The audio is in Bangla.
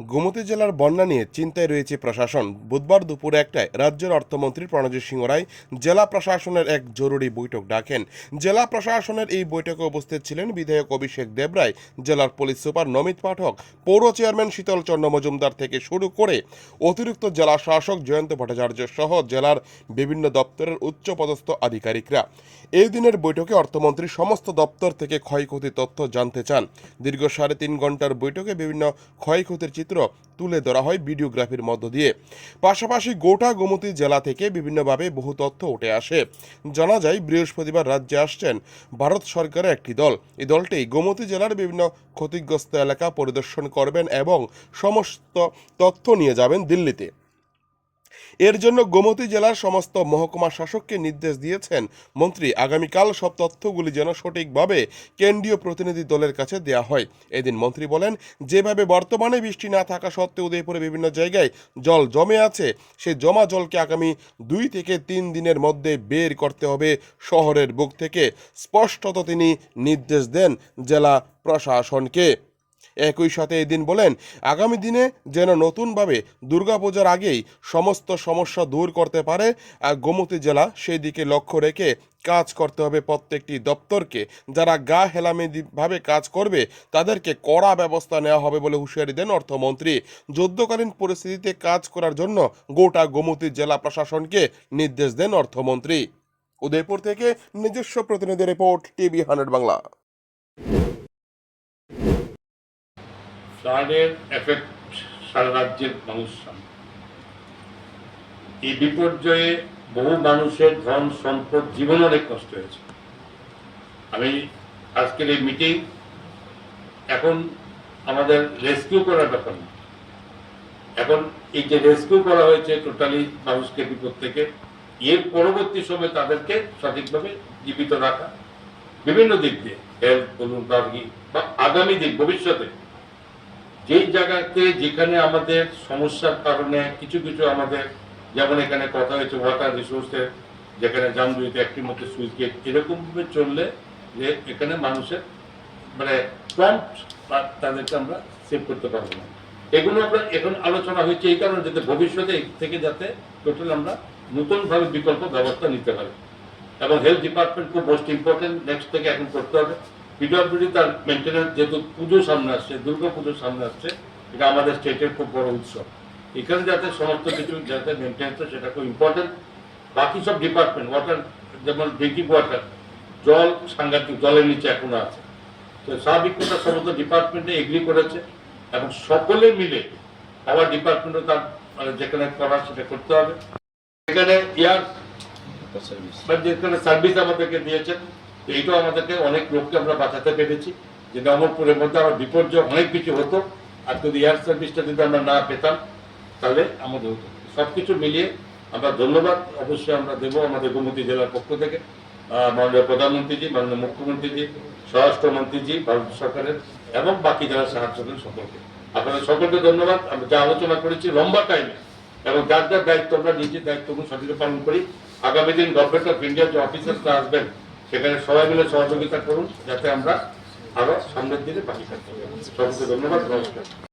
গোমতী জেলার বন্যা নিয়ে চিন্তায় রয়েছে প্রশাসন। বুধবার দুপুর একটায় রাজ্যের অর্থমন্ত্রী প্রণজিৎ সিংহ রায় জেলা প্রশাসনের এক জরুরি বৈঠক ডাকেন। জেলা প্রশাসনের এই বৈঠকে উপস্থিত ছিলেন বিধায়ক অভিষেক দেবরায় জেলার পুলিশ সুপার নমিত পাঠক, পৌর চেয়ারম্যান শীতল চন্দ্র মজুমদার থেকে শুরু করে অতিরিক্ত জেলা শাসক জয়ন্ত ভট্টাচার্য সহ জেলার বিভিন্ন দপ্তরের উচ্চপদস্থ আধিকারিকরা। এই দিনের বৈঠকে অর্থমন্ত্রী সমস্ত দপ্তর থেকে ক্ষয়ক্ষতি তথ্য জানতে চান। দীর্ঘ সাড়ে তিন ঘণ্টার বৈঠকে বিভিন্ন ক্ষয়ক্ষতির চিত্র তুলে ধরা হয় ভিডিওগ্রাফির মধ্য দিয়ে। পাশাপাশি গোটা গোমতী জেলা থেকে বিভিন্নভাবে বহু তথ্য উঠে আসে। জানা যায়, বৃহস্পতিবার রাজ্যে আসছেন ভারত সরকারের একটি দল। এই দলটি গোমতী জেলার বিভিন্ন ক্ষতিগ্রস্ত এলাকা পরিদর্শন করবেন এবং সমস্ত তথ্য নিয়ে যাবেন দিল্লিতে। এর জন্য গোমতী জেলার সমস্ত মহকুমা শাসককে নির্দেশ দিয়েছেন। মন্ত্রী, আগামীকাল সব তথ্যগুলি যেন সঠিকভাবে কেন্দ্রীয় প্রতিনিধি দলের কাছে দেওয়া হয়। এদিন মন্ত্রী বলেন, যেভাবে বর্তমানে বৃষ্টি না থাকা সত্ত্বেও উদয়পুরে বিভিন্ন জায়গায় জল জমে আছে, সে জমা জলকে আগামী দুই থেকে তিন দিনের মধ্যে বের করতে হবে শহরের বুক থেকে। স্পষ্টত তিনি নির্দেশ দেন জেলা প্রশাসনকে। একই সাথে এদিন বলেন, আগামী দিনে যেন নতুনভাবে দুর্গাপূজার আগেই সমস্ত সমস্যা দূর করতে পারে, আর গোমতী জেলা সেই দিকে লক্ষ্য রেখে কাজ করতে হবে প্রত্যেকটি দপ্তরকে। যারা গা হেলামি ভাবে কাজ করবে, তাদেরকে কড়া ব্যবস্থা নেওয়া হবে বলে হুঁশিয়ারি দেন অর্থমন্ত্রী। যুদ্ধকালীন পরিস্থিতিতে কাজ করার জন্য গোটা গোমতী জেলা প্রশাসনকে নির্দেশ দেন অর্থমন্ত্রী। উদয়পুর থেকে নিজস্ব প্রতিনিধি রিপোর্ট টিভি হান্ড্রেড বাংলা। ফ্লাডের এফেক্ট সারা রাজ্যের মানুষ এই বিপর্যয়ে বহু মানুষের ধন, সম্পদ জীবন অনেক নষ্ট হয়েছে। আমি আজকের এই মিটিং এখন আমাদের রেস্কিউ করার ব্যাপার এখন এই যে রেস্কিউ করা হয়েছে টোটালি মানুষকে বিপদ থেকে, এর পরবর্তী সময় তাদেরকে সঠিকভাবে জীবিত রাখা, বিভিন্ন দিক দিয়ে হেলথ বলুন বা আগামী দিন, ভবিষ্যতে যেই জায়গাতে যেখানে আমাদের সমস্যার কারণে কিছু কিছু আমাদের, যেমন এখানে কথা হয়েছে ওয়াটার রিসোর্সের যেখানে জামজুইতে একটি মধ্যে সুইচ গেট এরকমভাবে চললে যে এখানে মানুষের মানে প্রম্পট তাদেরকে আমরা সেভ করতে পারব না। এগুলো আমরা এখন আলোচনা হয়েছে এই কারণে যাতে ভবিষ্যতে থেকে যাতে টোটাল আমরা নতুনভাবে বিকল্প ব্যবস্থা নিতে পারি। এবং হেলথ ডিপার্টমেন্ট খুব মোস্ট ইম্পর্টেন্ট নেক্সট থেকে এখন করতে হবে। পিডব্লিউডি তার মেনটেন্যান্স যেহেতু পুজো সামনে আসছে দুর্গা পুজো সামনে আসছে এটা আমাদের স্টেটের খুব বড় উৎসব। এখানে যাতে সমস্ত কিছু যাতে মেনটেন্স সেটা খুব ইম্পর্টেন্ট বাকি সব ডিপার্টমেন্ট ওয়াটার যেমন ড্রিঙ্কিং ওয়াটার জল সাংঘাতিক জলের নিচে এখনও আছে। তো স্বাভাবিক কথা সমস্ত ডিপার্টমেন্টে এগ্রি করেছে এবং সকলে মিলে আবার ডিপার্টমেন্টও তার মানে যেখানে করার সেটা করতে হবে। এখানে এয়ার বা যেখানে সার্ভিস আমাদেরকে দিয়েছেন এইটাও আমাদেরকে অনেক লোককে আমরা বাঁচাতে পেরেছি। যে অমরপুরের মধ্যে আমার বিপর্যয় অনেক কিছু হতো, আর যদি এয়ার সার্ভিসটা যদি আমরা না পেতাম, তাহলে আমাদের হতো। সব কিছু মিলিয়ে আমরা ধন্যবাদ অবশ্যই আমরা দেবো আমাদের গোমতী জেলার পক্ষ থেকে। মাননীয় প্রধানমন্ত্রীজি, মাননীয় মুখ্যমন্ত্রীজি, স্বরাষ্ট্রমন্ত্রীজি, ভারত সরকারের এবং বাকি যারা সাহায্য করেন সকলকে। আপনাদের সকলকে ধন্যবাদ। আমরা যা আলোচনা করেছি লম্বা টাইমে এবং যার যার দায়িত্ব আমরা নিজের দায়িত্বগুলো সঠিক পালন করি। আগামী দিন গভর্নমেন্ট অফ ইন্ডিয়ার যে অফিসাররা আসবেন সেখানে সবাই মিলে সহযোগিতা করুন, যাতে আমরা আরও সামনের দিকে বাকি থাকতে পারি। সবাইকে ধন্যবাদ, নমস্কার।